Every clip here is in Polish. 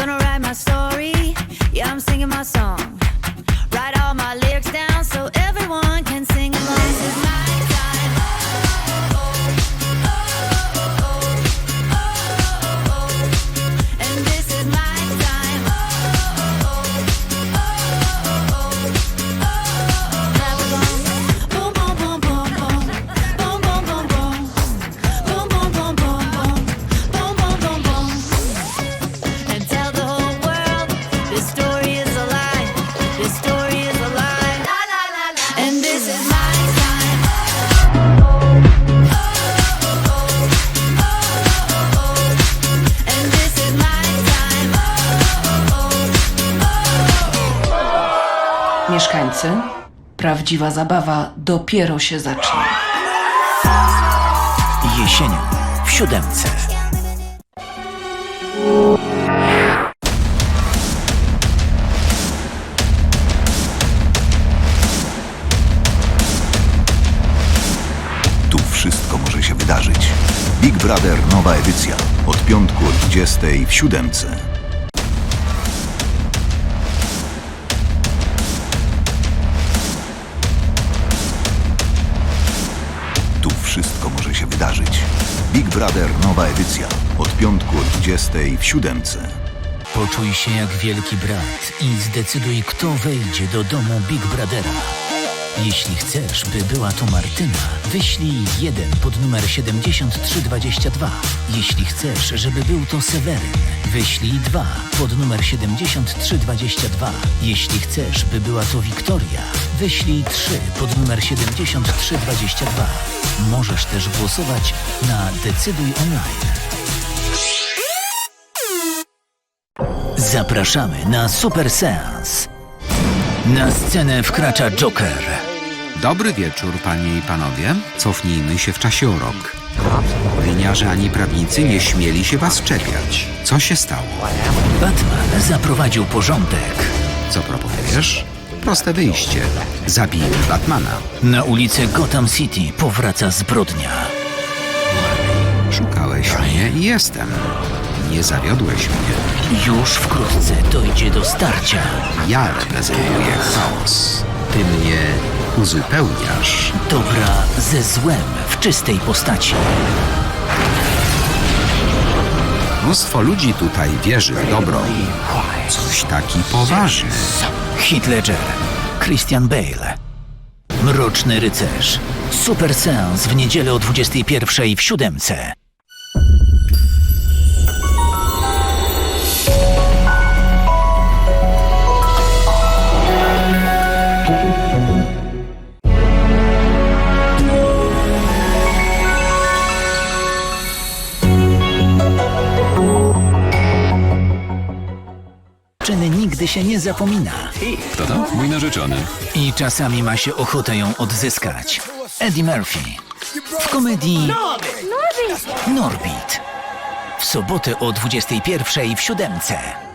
Gonna write my story. Yeah, I'm singing my song. Write all my lyrics down so everyone can sing along. This is my Mieszkańcy, prawdziwa zabawa dopiero się zacznie. Jesienią w siódemce. Tu wszystko może się wydarzyć. Big Brother nowa edycja. Od piątku o 20 w siódemce. Big Brother nowa edycja. Od piątku o 20 w siódemce. Poczuj się jak wielki brat i zdecyduj, kto wejdzie do domu Big Brothera. Jeśli chcesz, by była to Martyna, wyślij jeden pod numer 7322. Jeśli chcesz, żeby był to Seweryn, wyślij dwa pod numer 7322. Jeśli chcesz, by była to Wiktoria, wyślij trzy pod numer 7322. Możesz też głosować na Decyduj Online. Zapraszamy na Super Seans. Na scenę wkracza Joker. Dobry wieczór, panie i panowie. Cofnijmy się w czasie o rok. Winiarze ani prawnicy nie śmieli się was czepiać. Co się stało? Batman zaprowadził porządek. Co proponujesz? Proste wyjście. Zabijmy Batmana. Na ulicę Gotham City powraca zbrodnia. Szukałeś mnie i jestem. Nie zawiodłeś mnie. Już wkrótce dojdzie do starcia. Ja reprezentuję chaos. Ty mnie uzupełniasz. Dobra ze złem w czystej postaci. Mnóstwo ludzi tutaj wierzy w dobro. Coś taki poważny. Heath Ledger, Christian Bale. Mroczny rycerz. Super Seans w niedzielę o 21 w siódemce. Nigdy się nie zapomina. Kto to? Mój narzeczony. I czasami ma się ochotę ją odzyskać. Eddie Murphy. W komedii Norbit. W sobotę o 21 w siódemce.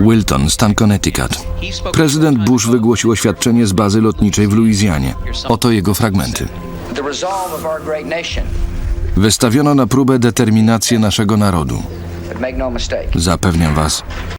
Wilton, stan Connecticut. Prezydent Bush wygłosił oświadczenie z bazy lotniczej w Luizjanie. Oto jego fragmenty. Wystawiono na próbę determinację naszego narodu. Zapewniam was,